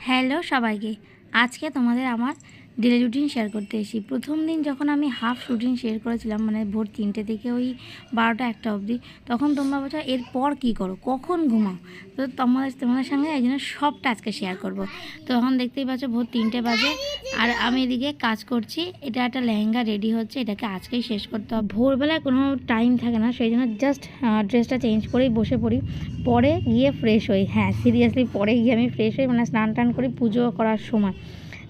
Hello সবাইকে আজকে তোমাদের আমার ডেলি রুটিন শেয়ার করতে এসেছি। প্রথম দিন যখন আমি হাফ রুটিন শেয়ার করেছিলাম মানে ভোর তিনটে থেকে ওই বারোটা একটা অবধি, তখন তোমরা বলছো, এরপর কী করো? কখন ঘুমাও? তো তোমাদের তোমাদের সঙ্গে এই জন্য সবটা আজকে শেয়ার করব। তো এখন দেখতেই পাচ্ছ, ভোর তিনটে বাজে। আর আমি এদিকে কাজ করছি। এটা একটা লেহেঙ্গা রেডি হচ্ছে, এটাকে আজকেই শেষ করতে হবে। ভোরবেলায় কোনো টাইম থাকে না, সেই জন্য জাস্ট ড্রেসটা চেঞ্জ করেই বসে পড়ি। পরে গিয়ে ফ্রেশ হই। হ্যাঁ সিরিয়াসলি পরে গিয়ে আমি ফ্রেশ হই মানে স্নান টান করি পুজো করার সময়।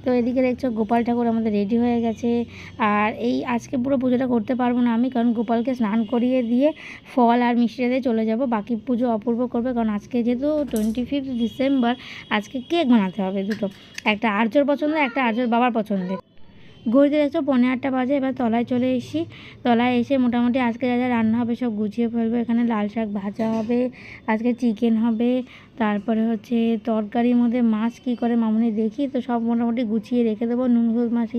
তো এদিকে দেখছ গোপাল ঠাকুর আমাদের রেডি হয়ে গেছে। আর এই আজকে পুরো পুজোটা করতে পারব না আমি, কারণ গোপালকে স্নান করিয়ে দিয়ে ফল আর মিষ্টিটা দিয়ে চলে যাব। বাকি পুজো অপূর্ব করবে, কারণ আজকে যেহেতু টোয়েন্টি ফিফথ ডিসেম্বর আজকে কেক বানাতে হবে দুটো। একটা আর্যর পছন্দ, একটা আর্যর বাবার পছন্দের। ঘড়িতে দেখছ পনেরো আটটা বাজে, এবার তলায় চলে এসি তলায় এসে মোটামুটি আজকে যা যা রান্না হবে সব গুছিয়ে ফেলব। এখানে লাল শাক ভাজা হবে, আজকে চিকেন হবে, তারপরে হচ্ছে তরকারির মধ্যে মাছ কি করে মামুনি দেখি, তো সব মোটামুটি গুছিয়ে রেখে দেবো। নুন, হলুদ মাছ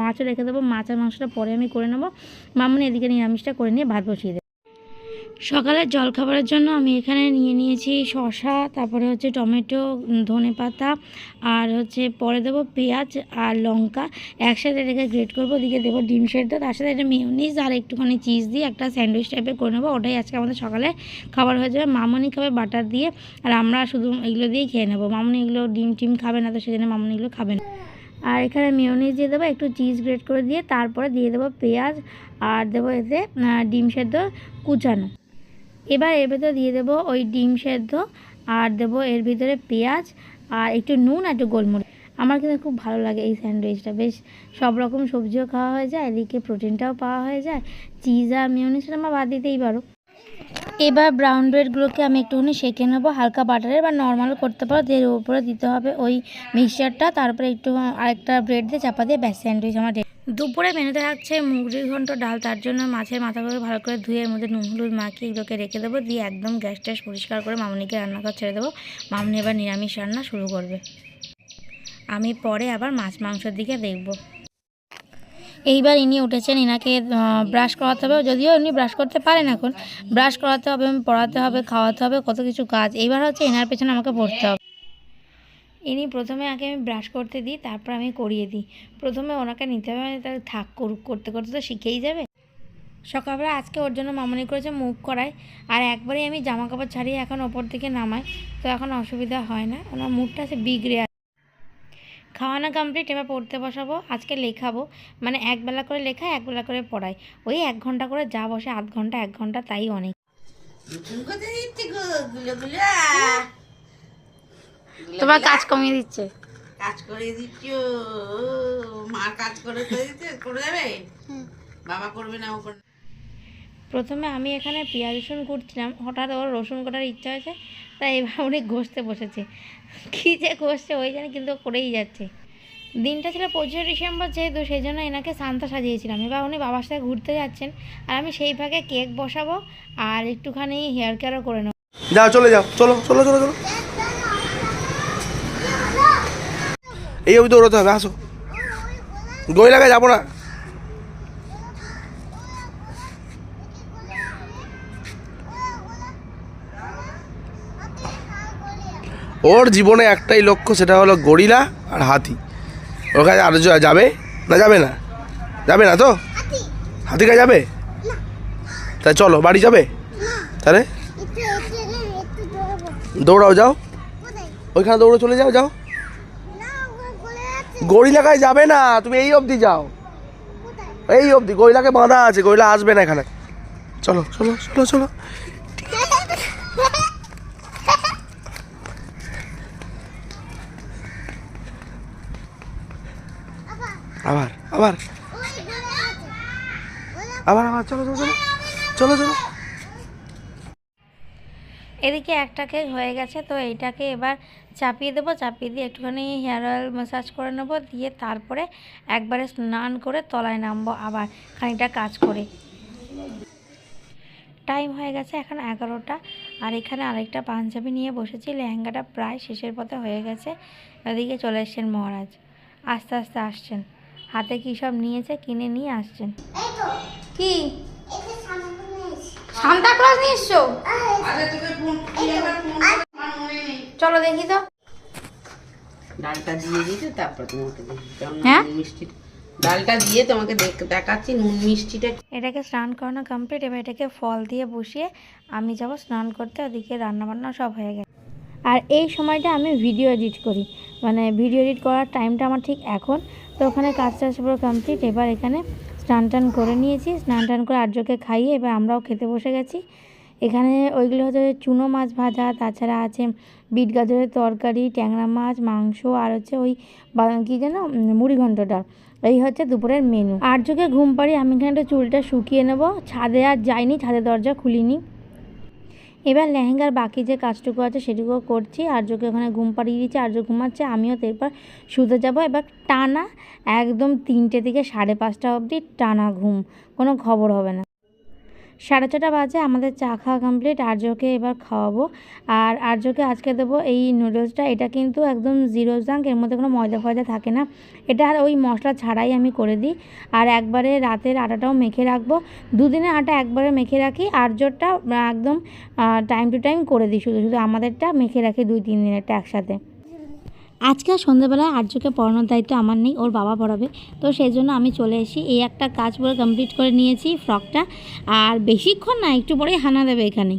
মাছও রেখে দেবো। মাছের মাংসটা পরে আমি করে নেব। মামুনি এদিকে নিরামিষটা করে নিয়ে ভাত বসিয়ে সকালের জলখাবারের জন্য আমি এখানে নিয়ে নিয়েছি শসা, তারপরে হচ্ছে টমেটো, ধনে পাতা, আর হচ্ছে পরে দেবো পেঁয়াজ আর লঙ্কা। একসাথে এটাকে গ্রেট করব, ওদিকে দেবো ডিম সেদ্ধ, তার সাথে একটা মিউনিস আর একটুখানি চিজ দিয়ে একটা স্যান্ডউইচ টাইপের করে নেব। ওটাই আজকে আমাদের সকালে খাবার হয়ে যাবে। মামনি খাবে বাটার দিয়ে, আর আমরা শুধু এগুলো দিয়েই খেয়ে নেব। মামনি এগুলো ডিম টিম খাবে না, তো সেজন্য মামনি এগুলো খাবে না। আর এখানে মিউনিস দিয়ে দেবো একটু চিজ গ্রেট করে দিয়ে, তারপরে দিয়ে দেবো পেঁয়াজ, আর দেবো এতে ডিম সেদ্ধ কুচানো। এবার এর ভেতরে দিয়ে দেবো ওই ডিম সেদ্ধ, আর দেবো এর ভিতরে পেঁয়াজ, আর একটু নুন, আর একটু গোলমরিচ। আমার কিন্তু খুব ভালো লাগে এই স্যান্ডউইচটা। বেশ সব রকম সবজিও খাওয়া হয়ে যায়, এদিকে প্রোটিনটাও পাওয়া হয়ে যায়, চিজ আর মিউনিসটা আমার বাদ দিতেই পারো। এবার ব্রাউন ব্রেডগুলোকে আমি একটুখানি সেঁকে নেব, হালকা বাটারের বা নর্মাল করতে পারো এর উপরে দিতে হবে ওই মিক্সচারটা তারপরে একটু আরেকটা ব্রেড দিয়ে চাপা দিয়ে ব্যাস, স্যান্ডউইচ আমার। দুপুরে মেনুতে থাকছে মুগরি ঘন্ট ডাল, তার জন্য মাছের মাথাগুলো ভালো করে ধুয়ে এর মধ্যে নুন, হলুদ মাখিয়ে এগুলোকে রেখে দেবো। দিয়ে একদম গ্যাস ট্যাস পরিষ্কার করে মামনিকে রান্নাঘর ছেড়ে দেবো। মামনি এবার নিরামিষ রান্না শুরু করবে। আমি পরে আবার মাছ মাংসের দিকে দেখব। এইবার ইনি উঠেছেন এনাকে ব্রাশ করাতে হবে। যদিও ইনি ব্রাশ করতে পারেন এখন। ব্রাশ করাতে হবে, পড়াতে হবে, খাওয়াতে হবে, কত কিছু কাজ। এইবার হচ্ছে এনার পেছনে আমাকে পড়তে হবে। ইনি প্রথমে আগে আমি ব্রাশ করতে দিই, তারপর আমি করিয়ে দিই। প্রথমে ওনাকে নিতে হবে মানে তাহলে থাক করুক, করতে করতে তো শিখেই যাবে। সকালবেলা আজকে ওর জন্য মামনি করেছে মুখ করায়, আর একবারেই আমি জামা কাপড় ছাড়িয়ে এখন ওপর থেকে নামাই, তো এখন অসুবিধা হয় না। ওনার মুখটা সে বিগড়ে আছে। খাওয়ানো কমপ্লিট এবার পড়তে বসাবো, আজকে লেখাবো। মানে একবেলা করে লেখা একবেলা করে পড়াই ওই এক ঘণ্টা করে যা বসে, আধ ঘণ্টা, এক ঘণ্টা, তাই অনেক। তোমার কাজ কমিয়ে দিচ্ছে। কাজ করে দিচ্ছ মার কাজ করে দিতে করে যাবে বাবা করবে না ও করবে প্রথমে আমি এখানে পেঁয়াজ রসুন কুটছিলাম হঠাৎ ওর রসুন কাটার ইচ্ছা হয়েছে তাই এবার উনি ঘষতে বসেছে। কী যে ঘষছে ওই জানি কিন্তু করেই যাচ্ছে। দিনটা ছিল পঁচিশে ডিসেম্বর যেহেতু সেই জন্য এনাকে সান্তা সাজিয়েছিলাম। এবার উনি বাবার সাথে ঘুরতে যাচ্ছেন আর আমি সেই ফাঁকে কেক বসাবো আর একটুখানি হেয়ার কেয়ারও করে নেব। যাও চলে যাও চলো চলো চলো চলো। এই অবধি দৌড়াতে হবে আসো। গই লাগায় যাব না। ওর জীবনে একটাই লক্ষ্য সেটা হলো গরিলা আর হাতি। ওর কাছে আর যাবে না যাবে না? যাবে না তো? হাতি কাছে যাবে? তা চলো বাড়ি যাবে? তাহলে? দৌড়াও যাও। ওইখানে দৌড়ে চলে যাও যাও। গরিলাকায় যাবে না, তুমি এই অবধি যাও। এই অবধি, গরিলাকে বাঁধা আছে, গরিলা আসবে না এখানে। চলো চলো চলো চলো। আবার আবার। আবার আবার, চলো চলো চলো। চলো চলো। এদিকে একটা কেক হয়ে গেছে, তো এইটাকে এবার চাপিয়ে দেবো চাপিয়ে দিয়ে একটুখানি হেয়ার অয়েল ম্যাসাজ করে নেব দিয়ে তারপরে একবারে স্নান করে তলায় নামবো আবার খানিকটা কাজ করে। টাইম হয়ে গেছে এখন এগারোটা আর এখানে আরেকটা পাঞ্জাবি নিয়ে বসেছি লেহেঙ্গাটা প্রায় শেষের পথে হয়ে গেছে। ওদিকে চলে এসছেন মহারাজ। আস্তে আস্তে আসছেন। হাতে কী সব নিয়েছে কিনে নিয়ে আসছেন। কি? সান্তা ক্লাস নিয়ে এসছো। চলো দেখি তো। ডালটা দিয়ে দিতে তারপর তোমাকে দেখি। হ্যাঁ? মিষ্টি ডালটা দিয়ে তোমাকে দেখাচ্ছি নুন মিষ্টিটা এটাকে স্নান করানো কমপ্লিট এবার এটাকে ফল দিয়ে বসিয়ে আমি যাব স্নান করতে ওদিকে রান্নাবান্না সব হয়ে গেছে। আর এই সময়টা আমি ভিডিও এডিট করি। মানে ভিডিও এডিট করার টাইমটা আমার ঠিক এখন। তো ওখানে কাজ টাজ পুরো কমপ্লিট এবার এখানে স্নান টান করে নিয়েছি। স্নান টান করে আর্যকে খাইয়ে এবার আমরাও খেতে বসে গেছি। এখানে ওইগুলো হচ্ছে চুনো মাছ ভাজা তাছাড়া আছে বিট গাজরের তরকারি ট্যাংরা মাছ মাংস আর হচ্ছে ওই কী যেন উম, মুড়ি ঘন্ট ডাল। এই হচ্ছে দুপুরের মেনু আর্যকে ঘুম পাড়ি আমি এখানে একটা চুলটা শুকিয়ে নেব। ছাদে আর যাইনি ছাদের দরজা খুলিনি। এবার লেহেঙ্গার বাকি যে কাজটুকু আছে সেটুকুও করছি। আর্যকে ওখানে ঘুম পাড়িয়ে দিচ্ছি আর্য ঘুমাচ্ছে আমিও তো এরপর শুতে যাব। এবার টানা একদম তিনটে থেকে সাড়ে পাঁচটা অবধি টানা ঘুম কোনো খবর হবে না। সাড়ে ছটা বাজে, আমাদের চা খাওয়া কমপ্লিট আর্যকে এবার খাওয়াবো। আর আর্যকে আজকে দেবো এই নুডলসটা এটা কিন্তু একদম জিরো জাঙ্ক এর মধ্যে কোনো ময়দা ফয়দা থাকে না। এটা আর ওই মশলা ছাড়াই আমি করে দিই। আর একবারে রাতের আটাটাও মেখে রাখব। দুদিনের আটা একবারে মেখে রাখি আর্যটা একদম টাইম টু টাইম করে দিই, শুধু শুধু আমাদেরটা মেখে রাখি দুই, তিন দিনেরটা একসাথে। আজকে সন্ধ্যেবেলায় আর্যকে পড়ানোর দায়িত্ব আমার নেই, ওর বাবা পড়াবে। তো সেই জন্য আমি চলে এসি এই একটা কাজ পুরো কমপ্লিট করে নিয়েছি ফ্রকটা আর বেশিক্ষণ না, একটু পরেই হানা দেবে এখানে।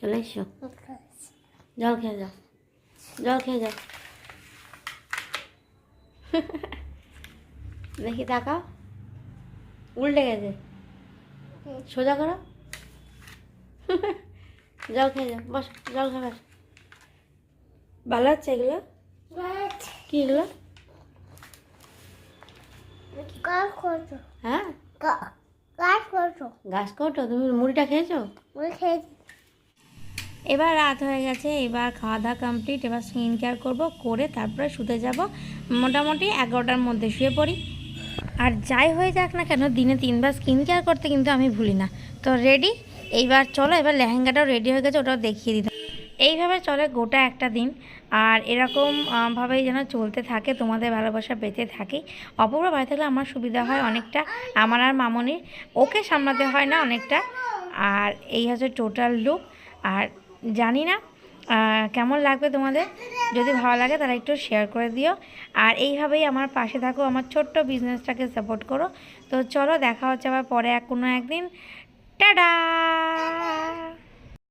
চলে এসো। জল খেয়ে যাও। জল খেয়ে যাও। দেখি তাকাও। উল্টে গেছে। সোজা করো। জল খেয়ে যাও। বস, জল খাবে ভালো হচ্ছে এগুলো কি এগুলো? হ্যাঁ? ঘাস কৌটো তুমি মুড়িটা খেয়েছো? মুড়ি খেয়েছি। এবার রাত হয়ে গেছে এবার খাওয়া দাওয়া কমপ্লিট এবার স্কিন কেয়ার করব করে তারপরে শুতে যাব। মোটামুটি এগারোটার মধ্যে শুয়ে পড়ি। আর যাই হয়ে যাক না কেন দিনে তিনবার স্কিন কেয়ার করতে কিন্তু আমি ভুলি না। তো রেডি এইবার চলো এবার লেহেঙ্গাটাও রেডি হয়ে গেছে ওটাও দেখিয়ে দিতে। এইভাবে চলে গোটা একটা দিন। আর এরকম আহ, ভাবেই যেন চলতে থাকে তোমাদের ভালোবাসা পেতে থাকি। অপূর্ব বাড়ি থাকলে আমার সুবিধা হয় অনেকটা। আমার আর মামনির ওকে সামলাতে হয় না অনেকটা। আর এই হচ্ছে টোটাল লুক আর জানি না কেমন লাগবে তোমাদের? যদি ভালো লাগে তাহলে একটু শেয়ার করে দিও। আর এইভাবেই আমার পাশে থাকো আমার ছোট্ট বিজনেসটাকে সাপোর্ট করো। তো চলো দেখা হচ্ছে আবার পরে এক কোনো একদিন। টাডা